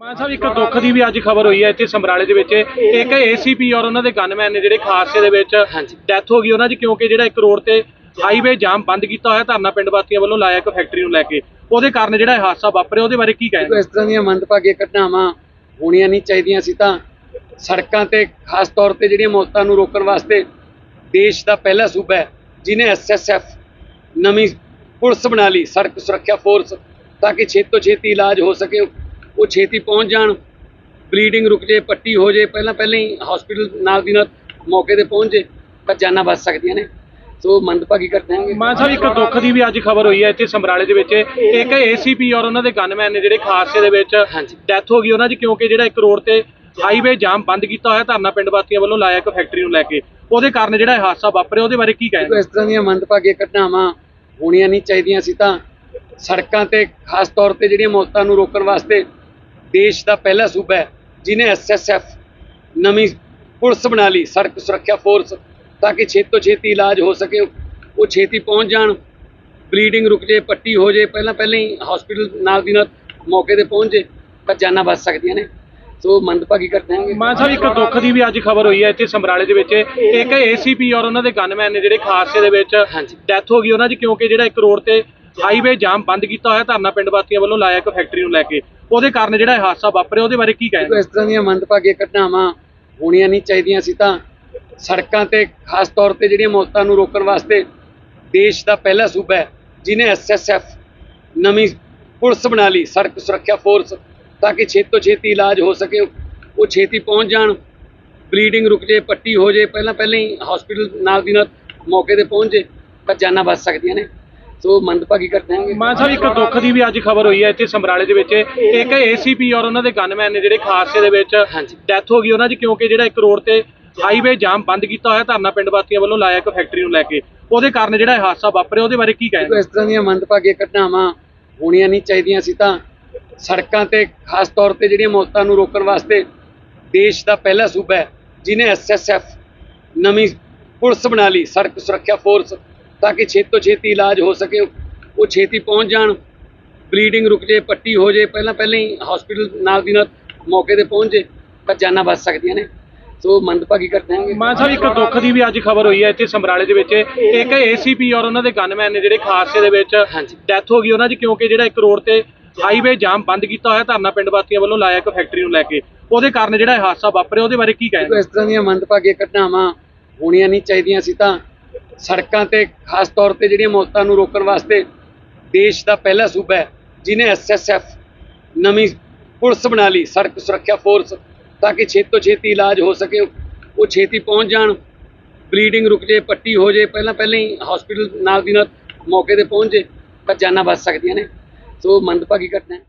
ਮਾਨ ਸਾਹਿਬ ਇੱਕ ਦੁੱਖ ਦੀ ਵੀ ਅੱਜ ਖਬਰ ਹੋਈ ਹੈ ਇੱਥੇ ਸਮਰਾਲੇ ਦੇ ਵਿੱਚ। ਇੱਕ ਏਸੀਪੀ ਔਰ ਉਹਨਾਂ ਦੇ ਗਨਮੈਨ ਨੇ ਜਿਹੜੇ ਖਾਸੇ ਦੇ ਵਿੱਚ। ਡੈਥ ਹੋ ਗਈ ਉਹਨਾਂ ਦੀ ਕਿਉਂਕਿ ਜਿਹੜਾ ਇੱਕ ਰੋਡ ਤੇ ਹਾਈਵੇ ਜਾਮ ਬੰਦ ਕੀਤਾ ਹੋਇਆ ਧਰਨਾ ਪਿੰਡ ਵਾਸੀਆਂ ਵੱਲੋਂ ਲਾਇਆ ਇੱਕ ਫੈਕਟਰੀ ਨੂੰ ਲੈ ਕੇ। ਉਹਦੇ ਕਾਰਨ ਜਿਹੜਾ ਹਾਦਸਾ ਵਾਪਰਿਆ ਉਹਦੇ ਬਾਰੇ ਕੀ ਕਹਿੰਦੇ ਇਸ ਤਰ੍ਹਾਂ ਦੀਆਂ ਮੰਦਭਾਗੀਆਂ ਘਟਨਾਵਾਂ ਹੋਣੀਆਂ ਨਹੀਂ ਚਾਹੀਦੀਆਂ ਸੀ ਤਾਂ ਸੜਕਾਂ ਤੇ ਖਾਸ ਤੌਰ ਤੇ ਜਿਹੜੀਆਂ ਮੌਤਾਂ ਨੂੰ ਰੋਕਣ ਵਾਸਤੇ ਦੇਸ਼ ਦਾ ਪਹਿਲਾ ਸੂਬਾ ਹੈ ਜਿਨੇ ਐਸਐਸਐਫ ਨਵੀਂ ਪੁਲਿਸ ਬਣਾ ਲਈ ਸੜਕ ਸੁਰੱਖਿਆ ਫੋਰਸ ਤਾਂ ਕਿ ਛੇਤੀ ਤੋਂ ਛੇਤੀ ਇਲਾਜ ਹੋ ਸਕੇ। ਉਹ ਛੇਤੀ ਪਹੁੰਚ ਜਾਣ ਬਲੀਡਿੰਗ ਰੁਕ ਜੇ ਪੱਟੀ ਹੋ ਜੇ ਪਹਿਲਾਂ ਪਹਿਲਾਂ ਹੀ ਹਸਪੀਟਲ ਨਾਲ ਦੀ ਨਾਲ ਮੌਕੇ ਤੇ ਪਹੁੰਚ ਜੇ ਤਾਂ ਜਾਨਾਂ ਬਚ ਸਕਦੀਆਂ ਨੇ। ਸੋ ਮੰਦਭਾਗੀ ਘਟਨਾਵਾਂ ਮਾਨ ਸਾਹਿਬ ਇੱਕ ਦੁੱਖ ਦੀ ਵੀ ਅੱਜ ਖਬਰ ਹੋਈ ਹੈ ਇੱਥੇ ਸਮਰਾਲੇ ਦੇ ਵਿੱਚ। ਇੱਕ ਏਸੀਪੀ ਔਰ ਉਹਨਾਂ ਦੇ ਗਨਮੈਨ ਨੇ ਜਿਹੜੇ ਖਾਸੇ ਦੇ ਵਿੱਚ। ਡੈਥ ਹੋ ਗਈ ਉਹਨਾਂ ਦੀ ਕਿਉਂਕਿ ਜਿਹੜਾ ਇੱਕ ਰੋਡ ਤੇ ਹਾਈਵੇ ਜਾਮ ਬੰਦ ਕੀਤਾ ਹੋਇਆ ਧਰਨਾ ਪਿੰਡ ਵਾਸੀਆਂ ਵੱਲੋਂ ਲਾਇਆ ਇੱਕ ਫੈਕਟਰੀ ਨੂੰ ਲੈ ਕੇ। ਉਹਦੇ ਕਾਰਨ ਜਿਹੜਾ ਹਾਦਸਾ ਵਾਪਰਿਆ ਉਹਦੇ ਬਾਰੇ ਕੀ ਕਹਿੰਦੇ ਇਸ ਤਰ੍ਹਾਂ ਦੀਆਂ ਮੰਦਭਾਗੀਆਂ ਘਟਨਾਵਾਂ ਹੋਣੀਆਂ ਨਹੀਂ ਚਾਹੀਦੀਆਂ। ਸੀ ਤਾਂ ਸੜਕਾਂ ਤੇ ਖਾਸ ਤੌਰ ਤੇ ਜਿਹੜੀਆਂ ਮੌਤਾਂ ਨੂੰ ਰੋਕਣ ਵਾਸਤੇ ਦੇਸ਼ ਦਾ ਪਹਿਲਾ ਸੂਬਾ ਹੈ ਜਿਨੇ ਐਸਐਸਐਫ ਨਵੀਂ ਪੁਲਿਸ ਬਣਾ ਲਈ ਸੜਕ ਸੁਰੱਖਿਆ ਫੋਰਸ ਤਾਂ ਕਿ ਛੇਤੀ ਤੋਂ ਛੇਤੀ ਇਲਾਜ ਹੋ ਸਕੇ ਉਹ ਛੇਤੀ ਪਹੁੰਚ ਜਾਣ ਬਲੀਡਿੰਗ ਰੁਕ ਜੇ ਪੱਟੀ ਹੋ ਜੇ ਪਹਿਲਾਂ ਪਹਿਲਾਂ ਹੀ ਹਸਪੀਟਲ ਨਾਲ ਦੀ ਨਾਲ ਮੌਕੇ ਤੇ ਪਹੁੰਚ ਜੇ ਤਾਂ ਜਾਨਾਂ ਬਚ ਸਕਦੀਆਂ ਨੇ। ਸੋ ਮੰਦਭਾਗੀ ਘਟਨਾਵਾਂ ਮਾਨ ਸਾਹਿਬ ਇੱਕ ਦੁੱਖ ਦੀ ਵੀ ਅੱਜ ਖਬਰ ਹੋਈ ਹੈ ਇੱਥੇ ਸਮਰਾਲੇ ਦੇ ਵਿੱਚ। ਇੱਕ ਏਸੀਪੀ ਔਰ ਉਹਨਾਂ ਦੇ ਗਨਮੈਨ ਨੇ ਜਿਹੜੇ ਖਾਸੇ ਦੇ ਵਿੱਚ। ਡੈਥ ਹੋ ਗਈ ਉਹਨਾਂ ਦੀ ਕਿਉਂਕਿ ਜਿਹੜਾ ਇੱਕ ਰੋਡ ਤੇ ਹਾਈਵੇ ਜਾਮ ਬੰਦ ਕੀਤਾ ਹੋਇਆ, ਧਰਨਾ ਪਿੰਡ ਵਾਸੀਆਂ ਵੱਲੋਂ ਲਾਇਆ ਇੱਕ ਫੈਕਟਰੀ ਨੂੰ ਲੈ ਕੇ। ਉਹਦੇ ਕਾਰਨ ਜਿਹੜਾ ਇਹ ਹਾਦਸਾ ਵਾਪਰਿਆ, ਉਹਦੇ ਬਾਰੇ ਕੀ ਕਹਿੰਦੇ ਇਸ ਤਰ੍ਹਾਂ ਦੀਆਂ ਮੰਦਭਾਗੀਆਂ ਘਟਨਾਵਾਂ ਹੋਣੀਆਂ ਨਹੀਂ ਚਾਹੀਦੀਆਂ ਸੀ ਤਾਂ ਸੜਕਾਂ ਤੇ ਖਾਸ ਤੌਰ ਤੇ ਜਿਹੜੀਆਂ ਮੌਤਾਂ ਨੂੰ ਰੋਕਣ ਵਾਸਤੇ ਦੇਸ਼ ਦਾ ਪਹਿਲਾ ਸੂਬਾ ਹੈ ਜਿਨੇ ਐਸਐਸਐਫ ਨਵੀਂ ਪੁਲਿਸ ਬਣਾ ਲਈ, ਸੜਕ ਸੁਰੱਖਿਆ ਫੋਰਸ, ਤਾਂ ਕਿ ਛੇਤੀ ਤੋਂ ਛੇਤੀ ਇਲਾਜ ਹੋ ਸਕੇ, ਉਹ ਛੇਤੀ ਪਹੁੰਚ ਜਾਣ, ਬਲੀਡਿੰਗ ਰੁਕ ਜੇ ਪੱਟੀ ਹੋ ਜੇ ਪਹਿਲਾਂ ਪਹਿਲਾਂ ਹੀ ਹਸਪੀਟਲ ਨਾਲ ਦੀ ਨਾਲ ਮੌਕੇ ਤੇ ਪਹੁੰਚ ਜੇ ਤਾਂ ਜਾਨਾਂ ਬਚ ਸਕਦੀਆਂ ਨੇ। ਸੋ ਮੰਦਭਾਗੀ ਘਟਨਾਵਾਂ ਮਾਨ ਸਾਹਿਬ ਇੱਕ ਦੁੱਖ ਦੀ ਵੀ ਅੱਜ ਖਬਰ ਹੋਈ ਹੈ ਇੱਥੇ ਸਮਰਾਲੇ ਦੇ ਵਿੱਚ। ਇੱਕ ਏਸੀਪੀ ਔਰ ਉਹਨਾਂ ਦੇ ਗਨਮੈਨ ਨੇ ਜਿਹੜੇ ਖਾਸੇ ਦੇ ਵਿੱਚ। ਡੈਥ ਹੋ ਗਈ ਉਹਨਾਂ ਦੀ ਕਿਉਂਕਿ ਜਿਹੜਾ ਇੱਕ ਰੋਡ ਤੇ ਹਾਈਵੇ ਜਾਮ ਬੰਦ ਕੀਤਾ ਹੋਇਆ ਧਰਨਾ ਪਿੰਡ ਵਾਸੀਆਂ ਵੱਲੋਂ ਲਾਇਆ ਇੱਕ ਫੈਕਟਰੀ ਨੂੰ ਲੈ ਕੇ। ਉਹਦੇ ਕਾਰਨ ਜਿਹੜਾ ਹਾਦਸਾ ਵਾਪਰਿਆ ਉਹਦੇ ਬਾਰੇ ਕੀ ਕਹਿੰਦੇ ਇਸ ਤਰ੍ਹਾਂ ਦੀਆਂ ਮੰਦਭਾਗੀਆਂ ਘਟਨਾਵਾਂ ਹੋਣੀਆਂ ਨਹੀਂ ਚਾਹੀਦੀਆਂ। ਸੀ ਤਾਂ ਸੜਕਾਂ ਤੇ ਖਾਸ ਤੌਰ ਤੇ ਜਿਹੜੀਆਂ ਮੌਤਾਂ ਨੂੰ ਰੋਕਣ ਵਾਸਤੇ ਦੇਸ਼ ਦਾ ਪਹਿਲਾ ਸੂਬਾ ਹੈ ਜਿਨੇ ਐਸਐਸਐਫ ਨਵੀਂ ਪੁਲਿਸ ਬਣਾ ਲਈ ਸੜਕ ਸੁਰੱਖਿਆ ਫੋਰਸ ਤਾਂ ਕਿ ਛੇਤੀ ਤੋਂ ਛੇਤੀ ਇਲਾਜ ਹੋ ਸਕੇ ਉਹ ਛੇਤੀ ਪਹੁੰਚ ਜਾਣ। ਬਲੀਡਿੰਗ ਰੁਕ ਜੇ ਪੱਟੀ ਹੋ ਜੇ ਪਹਿਲਾਂ ਪਹਿਲਾਂ ਹੀ ਹਸਪੀਟਲ ਨਾਲ ਦੀ ਨਾਲ ਮੌਕੇ ਤੇ ਪਹੁੰਚ ਜੇ ਤਾਂ ਜਾਨਾਂ ਬਚ ਸਕਦੀਆਂ ਨੇ। ਸੋ ਮੰਦਭਾਗੀ ਘਟਨਾਵਾਂ ਮਾਨ ਸਾਹਿਬ ਇੱਕ ਦੁੱਖ ਦੀ ਵੀ ਅੱਜ ਖਬਰ ਹੋਈ ਹੈ ਇੱਥੇ ਸਮਰਾਲੇ ਦੇ ਵਿੱਚ। ਇੱਕ ਏਸੀਪੀ ਔਰ ਉਹਨਾਂ ਦੇ ਗਨਮੈਨ ਨੇ ਜਿਹੜੇ ਖਾਸੇ ਦੇ ਵਿੱਚ। ਡੈਥ ਹੋ ਗਈ ਉਹਨਾਂ ਦੀ ਕਿਉਂਕਿ ਜਿਹੜਾ ਇੱਕ ਰੋਡ ਤੇ ਹਾਈਵੇ ਜਾਮ ਬੰਦ ਕੀਤਾ ਹੋਇਆ ਧਰਨਾ ਪਿੰਡ ਵਾਸੀਆਂ ਵੱਲੋਂ ਲਾਇਆ ਇੱਕ ਫੈਕਟਰੀ ਨੂੰ ਲੈ ਕੇ। ਉਹਦੇ ਕਾਰਨ ਜਿਹੜਾ ਹਾਦਸਾ ਵਾਪਰਿਆ ਉਹਦੇ ਬਾਰੇ ਕੀ ਕਹਿੰਦੇ ਇਸ ਤਰ੍ਹਾਂ ਦੀਆਂ ਮੰਦਭਾਗੀਆਂ ਘਟਨਾਵਾਂ ਹੋਣੀਆਂ ਨਹੀਂ ਚਾਹੀਦੀਆਂ ਸੀ ਤਾਂ ਸੜਕਾਂ ਤੇ ਖਾਸ ਤੌਰ ਤੇ ਜਿਹੜੀਆਂ ਮੌਤਾਂ ਨੂੰ ਰੋਕਣ ਵਾਸਤੇ ਦੇਸ਼ ਦਾ ਪਹਿਲਾ ਸੂਬਾ ਹੈ ਜਿਨੇ ਐਸਐਸਐਫ ਨਵੀਂ ਪੁਲਿਸ ਬਣਾ ਲਈ, ਸੜਕ ਸੁਰੱਖਿਆ ਫੋਰਸ ਤਾਂ ਕਿ ਛੇਤੀ ਤੋਂ ਛੇਤੀ ਇਲਾਜ ਹੋ ਸਕੇ, ਉਹ ਛੇਤੀ ਪਹੁੰਚ ਜਾਣ ਬਲੀਡਿੰਗ ਰੁਕ ਜੇ, ਪੱਟੀ ਹੋ ਜੇ, ਪਹਿਲਾਂ ਪਹਿਲਾਂ ਹੀ ਹਸਪੀਟਲ ਨਾਲ ਦੀ ਨਾਲ ਮੌਕੇ ਤੇ ਪਹੁੰਚ ਜੇ, ਤਾਂ ਜਾਨਾਂ ਬਚ ਸਕਦੀਆਂ ਨੇ। ਸੋ ਮੰਦਭਾਗੀ ਘਟਨਾ ਹੈ।